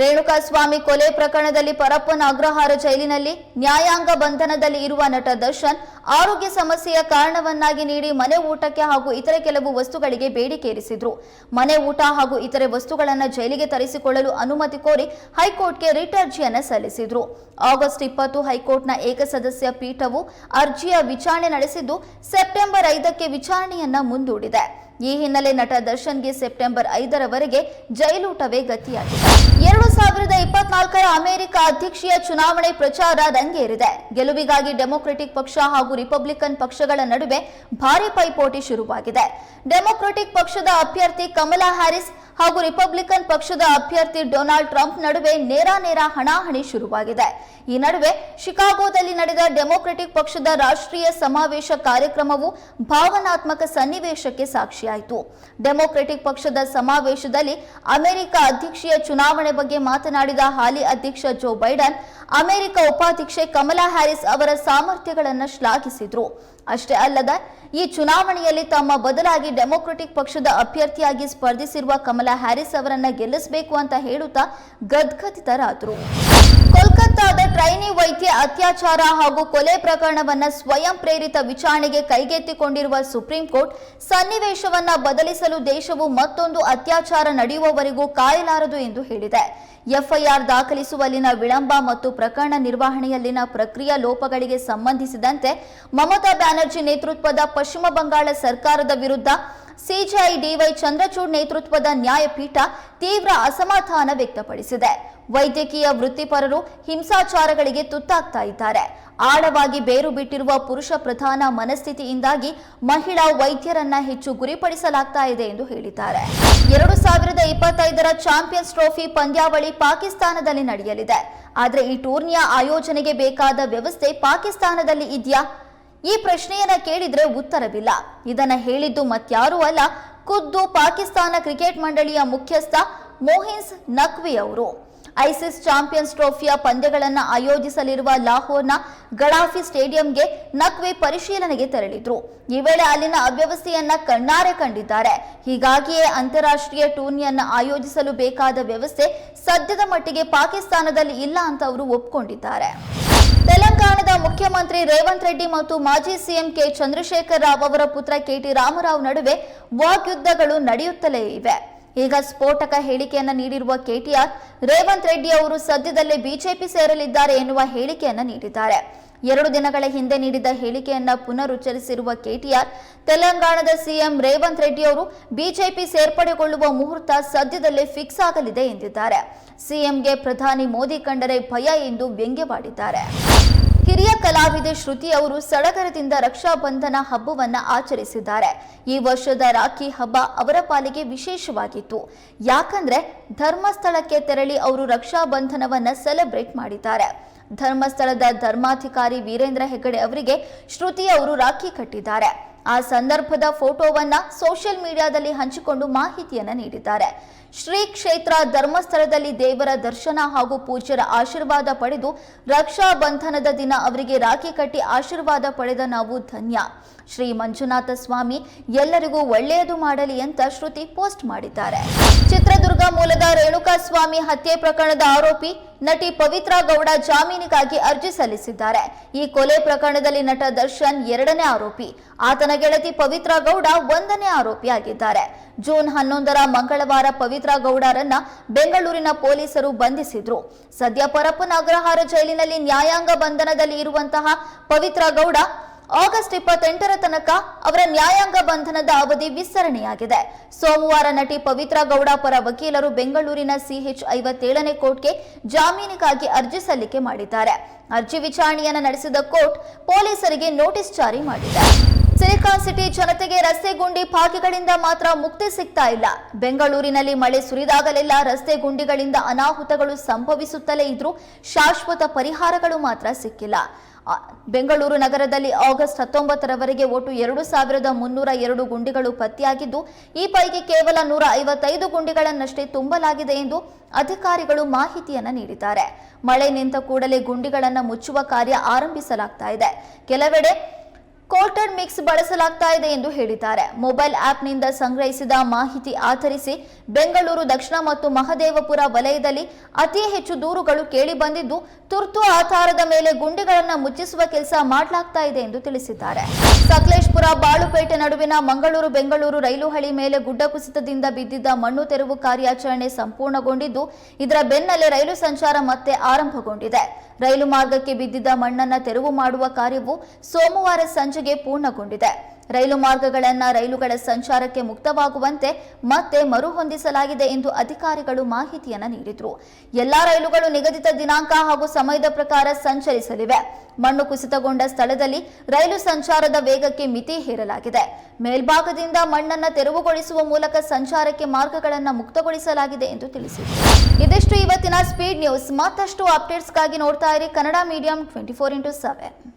ರೇಣುಕಾಸ್ವಾಮಿ ಕೊಲೆ ಪ್ರಕರಣದಲ್ಲಿ ಪರಪ್ಪನ ಅಗ್ರಹಾರ ಜೈಲಿನಲ್ಲಿ ನ್ಯಾಯಾಂಗ ಬಂಧನದಲ್ಲಿ ಇರುವ ನಟ ದರ್ಶನ್ ಆರೋಗ್ಯ ಸಮಸ್ಯೆಯ ಕಾರಣವನ್ನಾಗಿ ನೀಡಿ ಮನೆ ಊಟಕ್ಕೆ ಹಾಗೂ ಇತರೆ ಕೆಲವು ವಸ್ತುಗಳಿಗೆ ಬೇಡಿಕೆ ಇರಿಸಿದ್ರು ಮನೆ ಊಟ ಹಾಗೂ ಇತರೆ ವಸ್ತುಗಳನ್ನು ಜೈಲಿಗೆ ತರಿಸಿಕೊಳ್ಳಲು ಅನುಮತಿ ಕೋರಿ ಹೈಕೋರ್ಟ್ಗೆ ರಿಟ್ ಅರ್ಜಿಯನ್ನು ಸಲ್ಲಿಸಿದ್ರು. ಆಗಸ್ಟ್ ಇಪ್ಪತ್ತು ಹೈಕೋರ್ಟ್ನ ಏಕಸದಸ್ಯ ಪೀಠವು ಅರ್ಜಿಯ ವಿಚಾರಣೆ ನಡೆಸಿದ್ದು, ಸೆಪ್ಟೆಂಬರ್ ಐದಕ್ಕೆ ವಿಚಾರಣೆಯನ್ನ ಮುಂದೂಡಿದೆ. ಈ ಹಿನ್ನೆಲೆ ನಟ ದರ್ಶನ್ಗೆ ಸೆಪ್ಟೆಂಬರ್ ಐದರವರೆಗೆ ಜೈಲೂಟವೇ ಗತಿಯಾಗಿದೆ. ಎರಡು ಸಾವಿರದ ಇಪ್ಪತ್ನಾಲ್ಕರ ಅಮೆರಿಕ ಅಧ್ಯಕ್ಷೀಯ ಚುನಾವಣೆ ಪ್ರಚಾರ ರಂಗೇರಿದೆ. ಗೆಲುವಿಗಾಗಿ ಡೆಮೊಕ್ರೆಟಿಕ್ ಪಕ್ಷ ಹಾಗೂ ರಿಪಬ್ಲಿಕನ್ ಪಕ್ಷಗಳ ನಡುವೆ ಭಾರಿ ಪೈಪೋಟಿ ಶುರುವಾಗಿದೆ. ಡೆಮೊಕ್ರೆಟಿಕ್ ಪಕ್ಷದ ಅಭ್ಯರ್ಥಿ ಕಮಲಾ ಹ್ಯಾರಿಸ್ ಹಾಗೂ ರಿಪಬ್ಲಿಕನ್ ಪಕ್ಷದ ಅಭ್ಯರ್ಥಿ ಡೊನಾಲ್ಡ್ ಟ್ರಂಪ್ ನಡುವೆ ನೇರ ನೇರಾನೇರ ಹಣಾಹಣಿ ಶುರುವಾಗಿದೆ. ಈ ನಡುವೆ ಶಿಕಾಗೋದಲ್ಲಿ ನಡೆದ ಡೆಮೊಕ್ರೆಟಿಕ್ ಪಕ್ಷದ ರಾಷ್ಟ್ರೀಯ ಸಮಾವೇಶ ಕಾರ್ಯಕ್ರಮವು ಭಾವನಾತ್ಮಕ ಸನ್ನಿವೇಶಕ್ಕೆ ಸಾಕ್ಷಿಯಾಯಿತು ಡೆಮೊಕ್ರೆಟಿಕ್ ಪಕ್ಷದ ಸಮಾವೇಶದಲ್ಲಿ ಅಮೆರಿಕ ಅಧ್ಯಕ್ಷೀಯ ಚುನಾವಣೆ ಬಗ್ಗೆ ಮಾತನಾಡಿದ ಹಾಲಿ ಅಧ್ಯಕ್ಷ ಜೋ ಬೈಡನ್, ಅಮೆರಿಕ ಉಪಾಧ್ಯಕ್ಷೆ ಕಮಲಾ ಹ್ಯಾರಿಸ್ ಅವರ ಸಾಮರ್ಥ್ಯಗಳನ್ನು ಶ್ಲಾಘಿಸಿದ್ರು. ಅಷ್ಟೇ ಅಲ್ಲದೆ, ಈ ಚುನಾವಣೆಯಲ್ಲಿ ತಮ್ಮ ಬದಲಾಗಿ ಡೆಮೊಕ್ರೆಟಿಕ್ ಪಕ್ಷದ ಅಭ್ಯರ್ಥಿಯಾಗಿ ಸ್ಪರ್ಧಿಸಿರುವ ಕಮಲಾ ಹ್ಯಾರಿಸ್ ಅವರನ್ನ ಗೆಲ್ಲಿಸಬೇಕು ಅಂತ ಹೇಳುತ್ತಾ ಗದ್ಗದಿತರಾದರು. ಕೋಲ್ಕತ್ತಾದ ಟ್ರೈನಿ ವೈದ್ಯ ಅತ್ಯಾಚಾರ ಹಾಗೂ ಕೊಲೆ ಪ್ರಕರಣವನ್ನ ಸ್ವಯಂ ಪ್ರೇರಿತ ವಿಚಾರಣೆಗೆ ಕೈಗೆತ್ತಿಕೊಂಡಿರುವ ಸುಪ್ರೀಂ ಕೋರ್ಟ್, ಸನ್ನಿವೇಶವನ್ನ ಬದಲಿಸಲು ದೇಶವು ಮತ್ತೊಂದು ಅತ್ಯಾಚಾರ ನಡೆಯುವವರೆಗೂ ಕಾಯಲಾರದು ಎಂದು ಹೇಳಿದೆ. ಎಫ್ಐಆರ್ ದಾಖಲಿಸುವಲ್ಲಿನ ವಿಳಂಬ ಮತ್ತು ಪ್ರಕರಣ ನಿರ್ವಹಣೆಯಲ್ಲಿನ ಪ್ರಕ್ರಿಯಾ ಲೋಪಗಳಿಗೆ ಸಂಬಂಧಿಸಿದಂತೆ ಮಮತಾ ಬ್ಯಾನರ್ಜಿ ನೇತೃತ್ವದ ಪಶ್ಚಿಮ ಬಂಗಾಳ ಸರ್ಕಾರದ ವಿರುದ್ಧ ಸಿಜಿಐ ಡಿವೈ ಚಂದ್ರಚೂಡ್ ನೇತೃತ್ವದ ನ್ಯಾಯಪೀಠ ತೀವ್ರ ಅಸಮಾಧಾನ ವ್ಯಕ್ತಪಡಿಸಿದೆ. ವೈದ್ಯಕೀಯ ವೃತ್ತಿಪರರು ಹಿಂಸಾಚಾರಗಳಿಗೆ ತುತ್ತಾಗ್ತಾ ಇದ್ದಾರೆ. ಆಳವಾಗಿ ಬೇರು ಬಿಟ್ಟಿರುವ ಪುರುಷ ಪ್ರಧಾನ ಮನಸ್ಥಿತಿಯಿಂದಾಗಿ ಮಹಿಳಾ ವೈದ್ಯರನ್ನ ಹೆಚ್ಚು ಗುರಿಪಡಿಸಲಾಗ್ತಾ ಇದೆ ಎಂದು ಹೇಳಿದ್ದಾರೆ. ಎರಡು ಸಾವಿರದ ಇಪ್ಪತ್ತೈದರ ಚಾಂಪಿಯನ್ಸ್ ಟ್ರೋಫಿ ಪಂದ್ಯಾವಳಿ ಪಾಕಿಸ್ತಾನದಲ್ಲಿ ನಡೆಯಲಿದೆ. ಆದರೆ ಈ ಟೂರ್ನಿಯ ಆಯೋಜನೆಗೆ ಬೇಕಾದ ವ್ಯವಸ್ಥೆ ಪಾಕಿಸ್ತಾನದಲ್ಲಿ ಇದೆಯಾ? ಈ ಪ್ರಶ್ನೆಯನ್ನ ಕೇಳಿದ್ರೆ ಉತ್ತರವಿಲ್ಲ. ಇದನ್ನ ಹೇಳಿದ್ದು ಮತ್ಯಾರೂ ಅಲ್ಲ, ಖುದ್ದು ಪಾಕಿಸ್ತಾನ ಕ್ರಿಕೆಟ್ ಮಂಡಳಿಯ ಮುಖ್ಯಸ್ಥ ಮೋಹಿನ್ಸ್ ನಕ್ವಿ ಅವರು ಐಸಿಸ್ ಚಾಂಪಿಯನ್ಸ್ ಟ್ರೋಫಿಯ ಪಂದ್ಯಗಳನ್ನು ಆಯೋಜಿಸಲಿರುವ ಲಾಹೋರ್ನ ಗಡಾಫಿ ಸ್ಟೇಡಿಯಂಗೆ ನಕ್ವೆ ಪರಿಶೀಲನೆಗೆ ತೆರಳಿದ್ರು. ಈ ವೇಳೆ ಅಲ್ಲಿನ ಅವ್ಯವಸ್ಥೆಯನ್ನ ಕಣ್ಣಾರೆ ಕಂಡಿದ್ದಾರೆ. ಹೀಗಾಗಿಯೇ ಅಂತಾರಾಷ್ಟ್ರೀಯ ಟೂರ್ನಿಯನ್ನ ಆಯೋಜಿಸಲು ಬೇಕಾದ ವ್ಯವಸ್ಥೆ ಸದ್ಯದ ಮಟ್ಟಿಗೆ ಪಾಕಿಸ್ತಾನದಲ್ಲಿ ಇಲ್ಲ ಅಂತ ಅವರು ಒಪ್ಪಿಕೊಂಡಿದ್ದಾರೆ ತೆಲಂಗಾಣದ ಮುಖ್ಯಮಂತ್ರಿ ರೇವಂತ್ ರೆಡ್ಡಿ ಮತ್ತು ಮಾಜಿ ಸಿಎಂ ಕೆ ಚಂದ್ರಶೇಖರ್ ರಾವ್ ಅವರ ಪುತ್ರ ಕೆಟಿ ರಾಮರಾವ್ ನಡುವೆ ವಾಗ್ಯುದ್ಧಗಳು ನಡೆಯುತ್ತಲೇ ಇವೆ. ಈಗ ಸ್ಫೋಟಕ ಹೇಳಿಕೆಯನ್ನು ನೀಡಿರುವ ಕೆಟಿಆರ್, ರೇವಂತ್ ರೆಡ್ಡಿ ಅವರು ಸದ್ಯದಲ್ಲೇ ಬಿಜೆಪಿ ಸೇರಲಿದ್ದಾರೆ ಎನ್ನುವ ಹೇಳಿಕೆಯನ್ನು ನೀಡಿದ್ದಾರೆ. ಎರಡು ದಿನಗಳ ಹಿಂದೆ ನೀಡಿದ ಹೇಳಿಕೆಯನ್ನ ಪುನರುಚ್ಚರಿಸಿರುವ ಕೆಟಿಆರ್, ತೆಲಂಗಾಣದ ಸಿಎಂ ರೇವಂತ್ ರೆಡ್ಡಿ ಅವರು ಬಿಜೆಪಿ ಸೇರ್ಪಡೆಗೊಳ್ಳುವ ಮುಹೂರ್ತ ಸದ್ಯದಲ್ಲೇ ಫಿಕ್ಸ್ ಆಗಲಿದೆ ಎಂದಿದ್ದಾರೆ. ಸಿಎಂಗೆ ಪ್ರಧಾನಿ ಮೋದಿ ಕಂಡರೆ ಭಯ ಎಂದು ವ್ಯಂಗ್ಯವಾಡಿದ್ದಾರೆ. ಹಿರಿಯ ಕಲಾವಿದೆ ಶ್ರುತಿ ಅವರು ಸಡಗರದಿಂದ ರಕ್ಷಾಬಂಧನ ಹಬ್ಬವನ್ನ ಆಚರಿಸಿದ್ದಾರೆ. ಈ ವರ್ಷದ ರಾಖಿ ಹಬ್ಬ ಅವರ ಪಾಲಿಗೆ ವಿಶೇಷವಾಗಿತ್ತು. ಯಾಕಂದ್ರೆ ಧರ್ಮಸ್ಥಳಕ್ಕೆ ತೆರಳಿ ಅವರು ರಕ್ಷಾಬಂಧನವನ್ನ ಸೆಲೆಬ್ರೇಟ್ ಮಾಡಿದ್ದಾರೆ. ಧರ್ಮಸ್ಥಳದ ಧರ್ಮಾಧಿಕಾರಿ ವೀರೇಂದ್ರ ಹೆಗಡೆ ಅವರಿಗೆ ಶ್ರುತಿ ಅವರು ರಾಖಿ ಕಟ್ಟಿದ್ದಾರೆ. ಆ ಸಂದರ್ಭದ ಫೋಟೋವನ್ನ ಸೋಷಿಯಲ್ ಮೀಡಿಯಾದಲ್ಲಿ ಹಂಚಿಕೊಂಡು ಮಾಹಿತಿಯನ್ನ ನೀಡಿದ್ದಾರೆ. ಶ್ರೀ ಕ್ಷೇತ್ರ ಧರ್ಮಸ್ಥಳದಲ್ಲಿ ದೇವರ ದರ್ಶನ ಹಾಗೂ ಪೂಜ್ಯರ ಆಶೀರ್ವಾದ ಪಡೆದು ರಕ್ಷಾ ಬಂಧನದ ದಿನ ಅವರಿಗೆ ರಾಖಿ ಕಟ್ಟಿ ಆಶೀರ್ವಾದ ಪಡೆದ ನಾವು ಧನ್ಯ. ಶ್ರೀ ಮಂಜುನಾಥ ಸ್ವಾಮಿ ಎಲ್ಲರಿಗೂ ಒಳ್ಳೆಯದು ಮಾಡಲಿ ಅಂತ ಶ್ರುತಿ ಪೋಸ್ಟ್ ಮಾಡಿದ್ದಾರೆ. ಚಿತ್ರದುರ್ಗ ಮೂಲದ ರೇಣುಕಾ ಸ್ವಾಮಿ ಹತ್ಯೆ ಪ್ರಕರಣದ ಆರೋಪಿ ನಟಿ ಪವಿತ್ರ ಗೌಡ ಜಾಮೀನಿಗಾಗಿ ಅರ್ಜಿ ಸಲ್ಲಿಸಿದ್ದಾರೆ. ಈ ಕೊಲೆ ಪ್ರಕರಣದಲ್ಲಿ ನಟ ದರ್ಶನ್ ಎರಡನೇ ಆರೋಪಿ. ಆತನ ಗೆಳತಿ ಪವಿತ್ರ ಗೌಡ ಒಂದನೇ ಆರೋಪಿಯಾಗಿದ್ದಾರೆ. ಜೂನ್ ಹನ್ನೊಂದರ ಮಂಗಳವಾರ ಪವಿತ್ರ ಗೌಡರನ್ನ ಬೆಂಗಳೂರಿನ ಪೊಲೀಸರು ಬಂಧಿಸಿದ್ರು. ಸದ್ಯ ಪರಪ್ಪನ ಅಗ್ರಹಾರ ಜೈಲಿನಲ್ಲಿ ನ್ಯಾಯಾಂಗ ಬಂಧನದಲ್ಲಿ ಇರುವಂತಹ ಪವಿತ್ರ ಗೌಡ ಆಗಸ್ಟ್ ಇಪ್ಪತ್ತೆಂಟರ ತನಕ ಅವರ ನ್ಯಾಯಾಂಗ ಬಂಧನದ ಅವಧಿ ವಿಸ್ತರಣೆಯಾಗಿದೆ. ಸೋಮವಾರ ನಟಿ ಪವಿತ್ರ ಗೌಡ ಪರ ವಕೀಲರು ಬೆಂಗಳೂರಿನ ಸಿಎಚ್ ಐವತ್ತೇಳನೇ ಕೋರ್ಟ್ಗೆ ಜಾಮೀನಿಗಾಗಿ ಅರ್ಜಿ ಸಲ್ಲಿಕೆ ಮಾಡಿದ್ದಾರೆ. ಅರ್ಜಿ ವಿಚಾರಣೆಯನ್ನು ನಡೆಸಿದ ಕೋರ್ಟ್ ಪೊಲೀಸರಿಗೆ ನೋಟಿಸ್ ಜಾರಿ ಮಾಡಿದೆ. ಸಿಟಿ ಜನತೆಗೆ ರಸ್ತೆ ಗುಂಡಿ ಭಾಗ್ಯಗಳಿಂದ ಮಾತ್ರ ಮುಕ್ತಿ ಸಿಗ್ತಾ ಇಲ್ಲ. ಬೆಂಗಳೂರಿನಲ್ಲಿ ಮಳೆ ಸುರಿದಾಗಲೆಲ್ಲ ರಸ್ತೆ ಗುಂಡಿಗಳಿಂದ ಅನಾಹುತಗಳು ಸಂಭವಿಸುತ್ತಲೇ ಇದ್ರೂ ಶಾಶ್ವತ ಪರಿಹಾರಗಳು ಮಾತ್ರ ಸಿಕ್ಕಿಲ್ಲ. ಬೆಂಗಳೂರು ನಗರದಲ್ಲಿ ಆಗಸ್ಟ್ ಹತ್ತೊಂಬತ್ತರವರೆಗೆ ಒಟ್ಟು ಎರಡು ಸಾವಿರದ ಮುನ್ನೂರ ಎರಡು ಗುಂಡಿಗಳು ಪತ್ತೆಯಾಗಿದ್ದು, ಈ ಪೈಕಿ ಕೇವಲ ನೂರ ಐವತ್ತೈದು ಗುಂಡಿಗಳನ್ನಷ್ಟೇ ತುಂಬಲಾಗಿದೆ ಎಂದು ಅಧಿಕಾರಿಗಳು ಮಾಹಿತಿಯನ್ನು ನೀಡಿದ್ದಾರೆ. ಮಳೆ ನಿಂತ ಕೂಡಲೇ ಗುಂಡಿಗಳನ್ನು ಮುಚ್ಚುವ ಕಾರ್ಯ ಆರಂಭಿಸಲಾಗ್ತಾ ಇದೆ. ಕೆಲವೆಡೆ ಕೋಲ್ಟೆಡ್ ಮಿಕ್ಸ್ ಬಳಸಲಾಗ್ತಾ ಇದೆ ಎಂದು ಹೇಳಿದ್ದಾರೆ. ಮೊಬೈಲ್ ಆಪ್ನಿಂದ ಸಂಗ್ರಹಿಸಿದ ಮಾಹಿತಿ ಆಧರಿಸಿ ಬೆಂಗಳೂರು, ದಕ್ಷಿಣ ಮತ್ತು ಮಹದೇವಪುರ ವಲಯದಲ್ಲಿ ಅತಿ ಹೆಚ್ಚು ದೂರುಗಳು ಕೇಳಿ ಬಂದಿದ್ದು ತುರ್ತು ಆಧಾರದ ಮೇಲೆ ಗುಂಡಿಗಳನ್ನು ಮುಚ್ಚಿಸುವ ಕೆಲಸ ಮಾಡಲಾಗ್ತಾ ಇದೆ ಎಂದು ತಿಳಿಸಿದ್ದಾರೆ. ಸಕಲೇಶ್ಪುರ, ಬಾಳುಪೇಟೆ ನಡುವಿನ ಮಂಗಳೂರು, ಬೆಂಗಳೂರು ರೈಲು ಹಳಿ ಮೇಲೆ ಗುಡ್ಡ ಕುಸಿತದಿಂದ ಬಿದ್ದಿದ್ದ ಮಣ್ಣು ತೆರವು ಕಾರ್ಯಾಚರಣೆ ಸಂಪೂರ್ಣಗೊಂಡಿದ್ದು, ಇದರ ಬೆನ್ನಲ್ಲೇ ರೈಲು ಸಂಚಾರ ಮತ್ತೆ ಆರಂಭಗೊಂಡಿದೆ. ರೈಲು ಮಾರ್ಗಕ್ಕೆ ಬಿದ್ದಿದ್ದ ಮಣ್ಣನ್ನು ತೆರವು ಮಾಡುವ ಕಾರ್ಯವು ಸೋಮವಾರ ಸಂಜೆಗೆ ಪೂರ್ಣಗೊಂಡಿದೆ. ರೈಲು ಮಾರ್ಗಗಳನ್ನು ರೈಲುಗಳ ಸಂಚಾರಕ್ಕೆ ಮುಕ್ತವಾಗುವಂತೆ ಮತ್ತೆ ಮರುಹೊಂದಿಸಲಾಗಿದೆ ಎಂದು ಅಧಿಕಾರಿಗಳು ಮಾಹಿತಿಯನ್ನು ನೀಡಿದರು. ಎಲ್ಲಾ ರೈಲುಗಳು ನಿಗದಿತ ದಿನಾಂಕ ಹಾಗೂ ಸಮಯದ ಪ್ರಕಾರ ಸಂಚರಿಸಲಿವೆ. ಮಣ್ಣು ಕುಸಿತಗೊಂಡ ಸ್ಥಳದಲ್ಲಿ ರೈಲು ಸಂಚಾರದ ವೇಗಕ್ಕೆ ಮಿತಿ ಹೇರಲಾಗಿದೆ. ಮೇಲ್ಭಾಗದಿಂದ ಮಣ್ಣನ್ನು ತೆರವುಗೊಳಿಸುವ ಮೂಲಕ ಸಂಚಾರಕ್ಕೆ ಮಾರ್ಗಗಳನ್ನು ಮುಕ್ತಗೊಳಿಸಲಾಗಿದೆ ಎಂದು ತಿಳಿಸಿದರು. ಇದಿಷ್ಟು ಇವತ್ತಿನ ಸ್ಪೀಡ್ ನ್ಯೂಸ್ ಮತ್ತಷ್ಟು ಅಪ್ಡೇಟ್ಸ್ಗಾಗಿ ನೋಡ್ತಾ ಇರಿ Kannada medium twenty four into seven